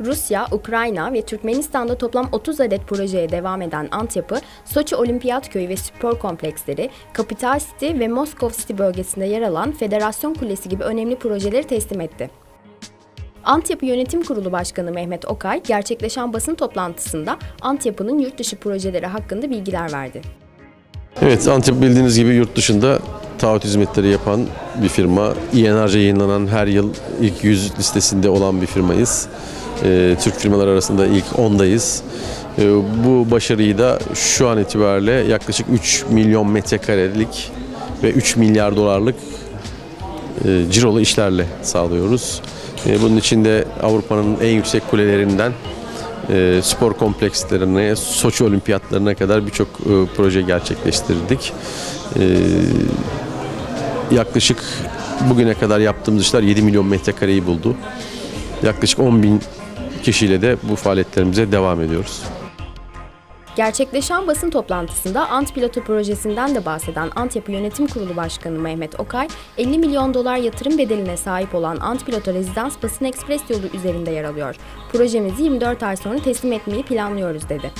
Rusya, Ukrayna ve Türkmenistan'da toplam 30 adet projeye devam eden Antyapı, Soçi Olimpiyat Köyü ve spor kompleksleri, Capital City ve Moskov City bölgesinde yer alan Federasyon Kulesi gibi önemli projeleri teslim etti. Antyapı Yönetim Kurulu Başkanı Mehmet Okay, gerçekleşen basın toplantısında Antyapı'nın yurt dışı projeleri hakkında bilgiler verdi. Evet, Antep bildiğiniz gibi yurt dışında taahhüt hizmetleri yapan bir firma. İNRC yayınlanan her yıl ilk 100 listesinde olan bir firmayız. Ee, Türk firmalar arasında ilk 10'dayız. Ee, bu başarıyı da şu an itibariyle yaklaşık 3 milyon metrekarelik ve 3 milyar dolarlık e, cirolu işlerle sağlıyoruz. E, bunun içinde Avrupa'nın en yüksek kulelerinden e, spor komplekslerine, Soçi olimpiyatlarına kadar birçok e, proje gerçekleştirdik. E, yaklaşık bugüne kadar yaptığımız işler 7 milyon metrekareyi buldu. Yaklaşık 10 bin kişiyle de bu faaliyetlerimize devam ediyoruz. Gerçekleşen basın toplantısında Ant Pilotu projesinden de bahseden Antyapı Yönetim Kurulu Başkanı Mehmet Okay, 50 milyon dolar yatırım bedeline sahip olan Ant Piloto Rezidans Basın Ekspres yolu üzerinde yer alıyor. Projemizi 24 ay sonra teslim etmeyi planlıyoruz dedi.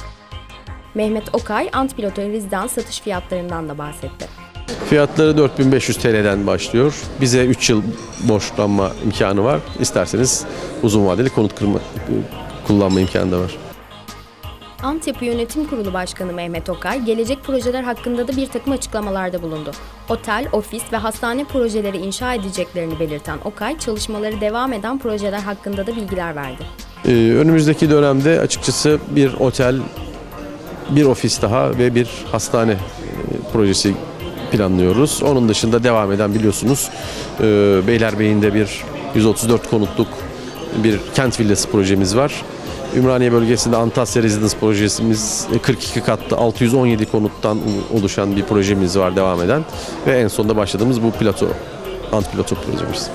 Mehmet Okay, Ant Piloto Rezidans satış fiyatlarından da bahsetti. Fiyatları 4500 TL'den başlıyor. Bize 3 yıl borçlanma imkanı var. İsterseniz uzun vadeli konut kırma, kullanma imkanı da var. Antyapı Yönetim Kurulu Başkanı Mehmet Okay, gelecek projeler hakkında da bir takım açıklamalarda bulundu. Otel, ofis ve hastane projeleri inşa edeceklerini belirten Okay, çalışmaları devam eden projeler hakkında da bilgiler verdi. Ee, önümüzdeki dönemde açıkçası bir otel, bir ofis daha ve bir hastane e, projesi planlıyoruz. Onun dışında devam eden biliyorsunuz e, Beylerbeyi'nde bir 134 konutluk bir kent villası projemiz var. Ümraniye bölgesinde Antasya Residence projesimiz e, 42 katlı 617 konuttan oluşan bir projemiz var devam eden ve en sonunda başladığımız bu plato, ant plato projemiz.